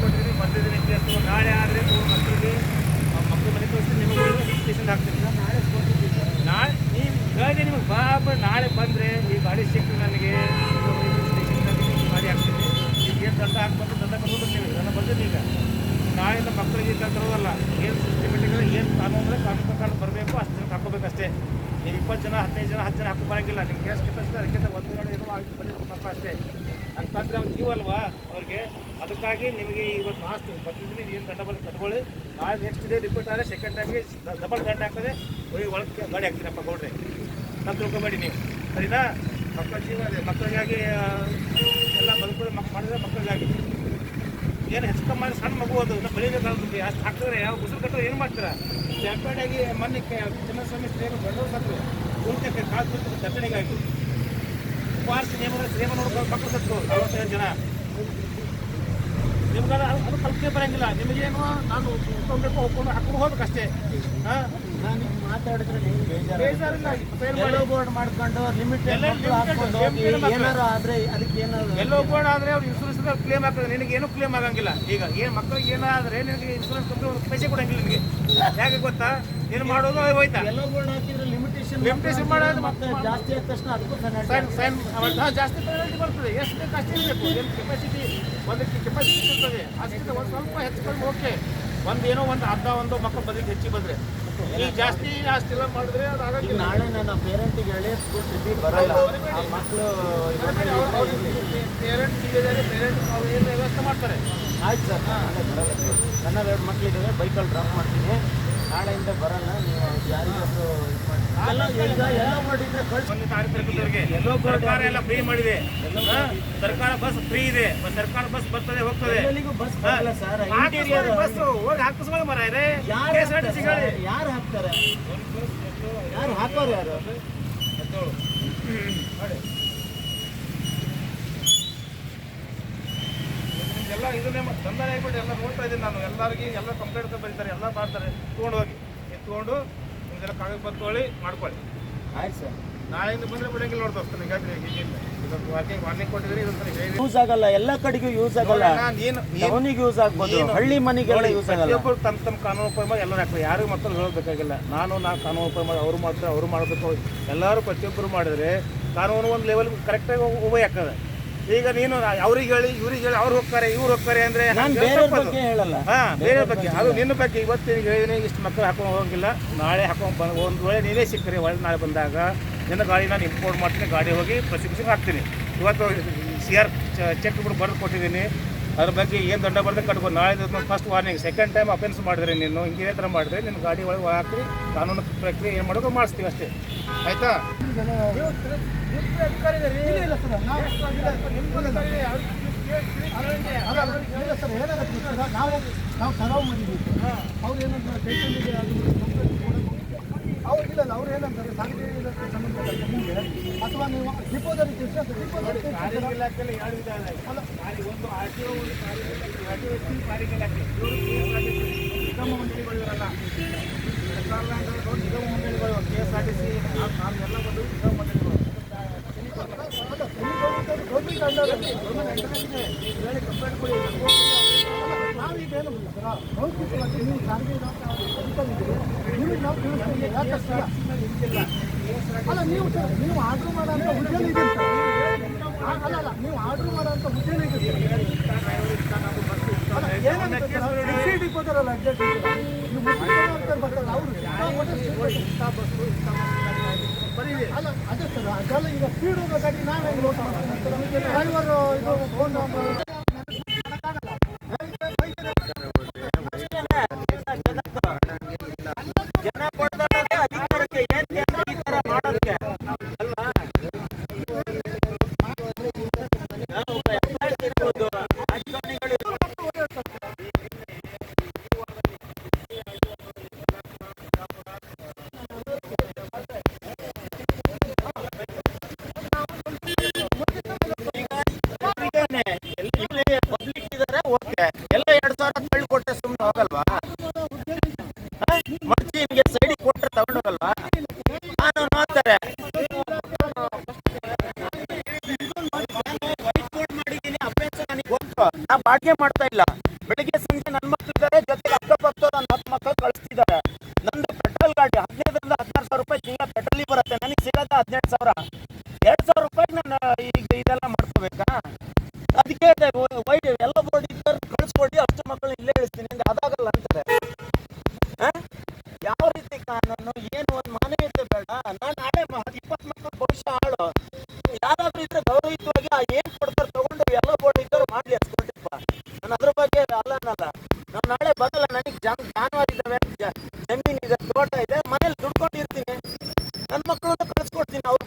ಕೊಟ್ಟಿದ್ದೀನಿ ಬಂದಿದ್ದೀನಿ ಕೇಸ್ ನಾಳೆ ಆದರೆ ಮಕ್ಕಳಿಗೆ ಮಕ್ಕಳು ಮನೆ ಕಳಿಸ್ತೀನಿ ನಿಮಗೆ ಸ್ಟೇಷನ್ ಹಾಕ್ತೀನಿ. ನಾಳೆ ನಾಳೆ ನೀವು ಹೇಳಿದೆ ನಿಮಗೆ ಬಾ ಬಾ ನಾಳೆ ಬಂದರೆ ಈ ಗಾಡಿ ಸಿಕ್ಕರೆ ನನಗೆ ಗಾಡಿ ಹಾಕ್ತೀನಿ ಈಗ ಏನು ದಂಡ ಹಾಕ್ಬಾರ್ದು ದಂಡ ಕರ್ಕೊಂಡು ನೀವು ದಂಡ ಬಂದಿದ್ದು ಈಗ. ನಾಳೆಯಿಂದ ಮಕ್ಕಳಿಗೆ ತರೋದಲ್ಲ ಏನು ಸಿಸ್ಟಮೆಟಿಕ್ ಏನು ಕಾನೂನು ಅಂದರೆ ಕಾನೂನು ಪ್ರಕಾರ ಬರಬೇಕು ಅಷ್ಟು ಜನ ಹಾಕೋಬೇಕಷ್ಟೇ ನೀವು ಇಪ್ಪತ್ತು ಜನ ಹದಿನೈದು ಜನ ಹತ್ತು ಜನ ಹಾಕೋ ಬರೋಂಗಿಲ್ಲ ನಿಮ್ಮ ಕೇಸ್ ಕೆಪಾಸಿಟಿ ಅದಕ್ಕಿಂತ ಒಂದು ಗಾಡಿ ಏನೋ ಆಗಿ ಬಂದಿತ್ತು ಅಷ್ಟೇ. ಅಂತಂದ್ರೆ ಅವ್ರು ಜೀವಲ್ವಾ ಅವ್ರಿಗೆ? ಅದಕ್ಕಾಗಿ ನಿಮಗೆ ಇವತ್ತು ಲಾಸ್ಟ್ ಬಂದಿದ್ದೀನಿ ಏನು ದಂಡ ಬಂದು ಕಟ್ಕೊಳ್ಳಿ ನಾಳೆ ನೆಕ್ಸ್ಟ್ ಡೇ ರಿಪೀಟ್ ಆದರೆ ಸೆಕೆಂಡ್ ಟೈಮ್ಗೆ ಡಬಲ್ ದಂಡ ಹಾಕ್ತದೆ. ಹೋಗಿ ಒಳಗೆ ಗಾಡಿ ಹಾಕ್ತೀರಪ್ಪ ಕೊಡ್ರಿ ನಾನು ತಿಳ್ಕೊಬೇಡಿ ನೀವು. ಸರಿನಾ? ಮಕ್ಕಳ ಜೀವ ಇದೆ ಮಕ್ಕಳಿಗಾಗಿ ಎಲ್ಲ ಬದುಕೋದು ಮಕ್ಕಳು ಮಾಡಿದ್ರೆ ಮಕ್ಕಳಿಗಾಗಿ. ಏನು ಹೆಚ್ಚು ಮಾಡಿ ಸಣ್ಣ ಮಗು ಅದು. ಇನ್ನು ಬೆಳಿಬೇಕಾಗುತ್ತೆ ಅಷ್ಟು ಹಾಕಿದ್ರೆ ಯಾವ ಉಸಿರು ಕಟ್ಟರೆ ಏನು ಮಾಡ್ತೀರಾ? ಜಾಪಾಡಾಗಿ ಮೊನ್ನೆ ಚಿನ್ನಸ್ವಾಮಿ ಶ್ರೇಮ ಬಂದವರು ಸತ್ತು ಕಾಲು ದಟ್ಟಣೆಗಾಗಿ ಉಪವಾಸ ನೇಮ ನೋಡ್ಕೊಂಡು ಮಕ್ಕಳು ನಲವತ್ತೈದು ಜನ. ನಿಮ್ಗೆ ಅದು ಕಲ್ಪನೆ ಬರಂಗಿಲ್ಲ. ನಿಮಗೇನು ನಾನು ಉಟ್ಕೊಬೇಕು ಹೋಗ್ಕೊಂಡು ಹಾಕೊಂಡು ಹೋಗ್ಬೇಕಷ್ಟೇ. ಹಾಂ? ನಾನು ಮಾತಾಡಿದ್ರೆ ನಿಮ್ಗೆ ಬೇಜಾರು ಬೇಜಾರಿಲ್ಲ. ಫೇಲ್ ಎಲ್ಲೋ ಬೋರ್ಡ್ ಮಾಡ್ಕೊಂಡು ಲಿಮಿಟ್. ಏನಾರು ಆದ್ರೆ ಅದಕ್ಕೆ ಏನಾದ್ರು ಎಲ್ಲೋ ಆದರೆ ಅವ್ರು ಇನ್ಸೂರೆನ್ಸ್ ಕ್ಲೇಮ್ ಆಗ್ತದೆ ನಿನಗೆ ಏನು ಕ್ಲೇಮ್ ಆಗಂಗಿಲ್ಲ. ಈಗ ಏನು ಮಕ್ಕಳಿಗೆ ಏನಾದ್ರೆ ನಿನಗೆ ಇನ್ಸೂರೆನ್ಸ್ ಕಂಪ್ನಿ ಒಂದು ಪೈಸೆ ಕೊಡಂಗಿಲ್ಲ ನಿನಗೆ. ಯಾಕೆ ಗೊತ್ತಾ? ಏನು ಮಾಡೋದು ಹೋಯ್ತಾ? ಎಲ್ಲೋ ಬೋರ್ಡ್ ಹಾಕಿದ್ರೆ ಲಿಮಿಟೇಷನ್ ಮಾಡೋದು ಮತ್ತೆ ಜಾಸ್ತಿ ಆದ ತಕ್ಷಣ ಅದಕ್ಕೂ ಸೈನ್ ಜಾಸ್ತಿ ಪೆನಾಲ್ಟಿ ಬರ್ತದೆ ಎಷ್ಟು ಬೇಕು ಅಷ್ಟೇ ಇರಬೇಕು. ಏನು ಕೆಪಾಸಿಟಿ ಒಂದಕ್ಕೆ ಕೆಪಾಸಿಟಿ ಇರ್ತದೆ. ಅದಕ್ಕೆ ಒಂದು ಸ್ವಲ್ಪ ಹೆಚ್ಚು ಕಡಿಮೆ ಓಕೆ. ಒಂದು ಏನೋ ಒಂದು ಅರ್ಧ ಒಂದು ಮಕ್ಕಳು ಬದಲಿಗೆ ಹೆಚ್ಚಿ ಬಂದರೆ. ಈಗ ಜಾಸ್ತಿ ಅಷ್ಟೆಲ್ಲ ಮಾಡಿದ್ರೆ ಅದು ಈಗ ಆಗಂಗಿಲ್ಲ ನಾಳೆ ನನ್ನ ಪೇರೆಂಟಿಗೆ ಹೇಳಿ ಸ್ಕೂಲ್ ಸುದ್ದಿ ಬರಲ್ಲ. ಮಕ್ಕಳು ಪೇರೆಂಟ್ಸ್ ಇದ್ದಾರೆ ಪೇರೆಂಟ್ಸ್ ಅವ್ರು ಏನು ವ್ಯವಸ್ಥೆ ಮಾಡ್ತಾರೆ? ಆಯ್ತು ಸರ್ ನಾಳೆ ಬರಲ್ಲ ನನ್ನ ಎರಡು ಮಕ್ಕಳಿದ್ದಾವೆ ಬೈಕಲ್ಲಿ ಡ್ರಾಪ್ ಮಾಡ್ತೀನಿ. ನಾಳೆಯಿಂದ ಬರಲ್ಲ. ನೀವು ಯಾರಿಗಾದ್ರು ಸರ್ಕಾರ ಎಲ್ಲ ಫ್ರೀ ಮಾಡಿದೆ. ಸರ್ಕಾರ ಬಸ್ ಫ್ರೀ ಇದೆ. ಸರ್ಕಾರ ಬಸ್ ಬರ್ತದೆ ಹೋಗ್ತದೆ. ಬಸ್ ಹೋಗಿ ಹಾಕಿಸ್ಬೋದು ಮರ ಯಾರು ಹಾಕ್ತಾರೆ ಯಾರು ಹಾಕೋರು ಯಾರು? ಎಲ್ಲ ಇದನ್ನೇ ದಂಧನೆ ಆಗ್ಬಿಟ್ಟು ಎಲ್ಲ ನೋಡ್ತಾ ಇದ್ದೀನಿ ನಾನು. ಎಲ್ಲರಿಗೆ ಎಲ್ಲ ಕಂಪ್ಲೇಂಟ್ ಬರೀತಾರೆ ಎಲ್ಲ ಮಾಡ್ತಾರೆ. ತೊಗೊಂಡೋಗಿ ಎತ್ಕೊಂಡು ಇದೆಲ್ಲ ಕಾಗದ ಪತ್ರ ಮಾಡ್ಕೊಳ್ಳಿ. ಆಯ್ತು ಸರ್. ನಾಳೆಯಿಂದ ಬಂದರೆ ಬಿಡಂಗಿಲ್ಲ ನೋಡ್ತಾ ಈಗಾಗಲೇ ಹೀಗಿಲ್ಲ ಇದೊಂದು ವಾರ್ನಿಂಗ್ ವಾರ್ನಿಂಗ್ ಕೊಟ್ಟಿದ್ರೆ ಇದೊಂದು ಹೇಳಿ. ಯೂಸ್ ಆಗಲ್ಲ ಎಲ್ಲ ಕಡೆಗೂ ಯೂಸ್ ಆಗಲ್ಲ. ನಾನು ಏನು ಟೌನಿಗೆ ಯೂಸ್ ಆಗ್ಬೋದು ಹಳ್ಳಿ ಮನೆಗೆಲ್ಲ ಯೂಸ್ ಆಗಲ್ಲ. ಪ್ರತಿಯೊಬ್ಬರು ತಮ್ಮ ತಮ್ಮ ಕಾನೂನು ಉಪಯೋಗ ಮಾಡಿ ಎಲ್ಲರೂ ಹಾಕ್ತಾರೆ ಯಾರಿಗೂ ಮತ್ತೊಂದು ಹೇಳಬೇಕಾಗಿಲ್ಲ ನಾನು ನಾ ಕಾನೂನು ಉಪಯೋಗ ಮಾಡಿ ಅವ್ರು ಮಾಡ್ತಾರೆ ಅವ್ರು ಮಾಡಬೇಕು ಎಲ್ಲರೂ ಪ್ರತಿಯೊಬ್ಬರು ಮಾಡಿದ್ರೆ ಕಾನೂನು ಒಂದು ಲೆವೆಲ್ ಕರೆಕ್ಟಾಗಿ ಉಪಯೋಗ ಆಗ್ತದೆ. ಈಗ ನೀನು ಅವ್ರಿಗೆ ಹೇಳಿ ಇವ್ರಿಗೆ ಹೇಳಿ ಅವ್ರು ಹೋಗ್ತಾರೆ ಇವ್ರು ಹೋಗ್ತಾರೆ ಅಂದ್ರೆ ಹಾ ಬೇರೆ ಬಗ್ಗೆ ಅದು ನಿನ್ನ ಬಗ್ಗೆ ಇವತ್ತು ನಿನಗೆ ಹೇಳಿದ್ರೆ ಇಷ್ಟು ಮಕ್ಕಳು ಹಾಕೊಂಡು ಹೋಗಂಗಿಲ್ಲ ನಾಳೆ ಹಾಕೊಂಡು ಬಂದು ಒಂದು ವೇಳೆ ನೀನೇ ಸಿಕ್ಕರೆ ಒಳ್ಳೆ ನಾಳೆ ಬಂದಾಗ ನಿನ್ನ ಗಾಡಿ ನಾನು ಇಂಪೋರ್ಟ್ ಮಾಡ್ತೀನಿ ಗಾಡಿ ಹೋಗಿ ಪ್ರಸಿಕ್ಷನ್ ಹಾಕ್ತೀನಿ. ಇವತ್ತು ಸಿ ಆರ್ ಚೆಕ್ ಬಿಟ್ಟು ಬರೆದು ಕೊಟ್ಟಿದ್ದೀನಿ. ಅದ್ರ ಬಗ್ಗೆ ಏನು ದೊಡ್ಡ ಬರ್ದೆ ಕಟ್ಕೊ ನಾಳೆ first warning second time offence ಮಾಡಿದ್ರೆ ನೀನು ಹಿಂಗೆ ಥರ ಮಾಡಿದ್ರೆ ನಿನ್ನ ಗಾಡಿ ಒಳಗೆ ಹಾಕಿ ಕಾನೂನು ಪ್ರಕ್ರಿಯೆ ಏನು ಮಾಡೋದು ಮಾಡಿಸ್ತೀವಿ ಅಷ್ಟೇ. ಆಯ್ತಾ? ನಾವು ನಾವು ಸರಾವ್ ಮಾಡಿದ್ದೀವಿ ಅವ್ರು ಏನಂತಾರೆ ಅದು ಅವ್ರು ಇಲ್ಲ ಇಲ್ಲ, ಅವ್ರು ಏನಂತಾರೆ ಸಾರಿಗೆ ಇಲಾಖೆ ಸಂಬಂಧಪಟ್ಟಂತೆ ಅಥವಾ ನೀವು ಡಿಪೋದಲ್ಲಿ ತಿಳಿಸಿ ಅಂತ ಡಿಪೋದಲ್ಲಿ ಸಾರಿಗೆ ಇಲಾಖೆಯಲ್ಲಿ ಎರಡು ವಿಧ. ಸಾರಿಗೆ ಒಂದು ಆರ್ ಟಿ ಒ ಒಂದು ಸಾರಿಗೆ ಇಲಾಖೆ. ಆರ್ ಟಿ ಒ ಸಾರಿಗೆ ಇಲಾಖೆ. ನಿಗಮ ನಿಗಮ ಮಂಡಳಿಗಳು K S R T C ಎಲ್ಲ ಬಂದು ನಿಗಮ ಮಂಡಳಿಗಳು ಅಲ್ಲ, ಗೌರ್ಮೆಂಟ್ ಗೌರ್ಮೆಂಟ್ ಅಂಡರಲ್ಲಿದೆ. ಹೇಳಿ ಕಂಪ್ಲೇಂಟ್ ಕೊಡಿ ನಾವೀಗ ಏನು ಸರ್? ನೀವು ಸಾರಿಗೆ ಇಲಾಖೆ ಅಲ್ಲ ನೀವು ನೀವು ಆರ್ಡರ್ ಮಾಡೋಂಥ ಹುದ್ದೆನೇ ಇದೆ ಅಲ್ಲ ಅಲ್ಲ ನೀವು ಆರ್ಡರ್ ಮಾಡೋಂಥ ಹುದ್ದೆನೇ ಇದೆ ನೀವು ಅವರು ಅಲ್ಲ ಅದೇ ಸರ್, ಅದೆಲ್ಲ ಈಗ ಸ್ಪೀಡ್ ಹೋಗೋದಾಗಿ ನಾನು ಹೆಂಗ್ ಲೋಡ್ ಮಾಡ್ತೀನಿ ಡ್ರೈವರ್ ಇದು ಫೋನ್ ಜನ ನಾ ಬಾಡಿಗೆ ಮಾಡ್ತಾ ಇಲ್ಲ. ಬೆಳಿಗ್ಗೆ ಸಂಜೆ ನನ್ನ ಮಕ್ಕಳಿದ್ದಾರೆ ಜೊತೆಗೆ ಅಕ್ಕಪಕ್ಕದ ನನ್ನ ಹತ್ತು ಮಕ್ಕಳು ಕಳಿಸ್ತಿದ್ದಾರೆ. ನಂದು ಪೆಟ್ರೋಲ್ ಗಾಡಿ ಹದಿನೈದರಿಂದ ಹದಿನಾರು ಸಾವಿರ ರೂಪಾಯಿ ತಿಂಗಳ ಪೆಟ್ರೋಲಿ ಬರುತ್ತೆ. ನನಗೆ ಸಿಗೋದ ಹದಿನೆಂಟು ಸಾವಿರ. ಎರಡು ಸಾವಿರ ರೂಪಾಯಿ ನಾನು ಈಗ ಇದೆಲ್ಲ ಮಾಡ್ಕೋಬೇಕಾ? ಅದಕ್ಕೆ ವೈ, ಎಲ್ಲ ಬೋರ್ಡ್ ಇದ್ದಾರೆ ಕಳಿಸ್ಕೊಡಿ, ಅಷ್ಟು ಮಕ್ಕಳು ಇಲ್ಲೇ ಇಳಿಸ್ತೀನಿ. ಅಂದ್ರೆ ಅದಾಗಲ್ಲ ಅಂತಾರೆ. ಯಾವ ರೀತಿ ಕಾನೂನು? ಏನು? ಒಂದು ಮಾನವೀಯತೆ ಬೇಡ. ನಾನು ನಾಳೆ ಇಪ್ಪತ್ತು ಮಕ್ಕಳು ಭವಿಷ್ಯ ಹಾಳು ಯಾರಾದ್ರೂ ಇದ್ರೆ ಗೌರವಯುತವಾಗಿ ಏನ್ ಕೊಡ್ತಾರೆ ಮಕ್ಕಳನ್ನ ಕಳಿಸ್ಕೊಡ್ತೀನಿ.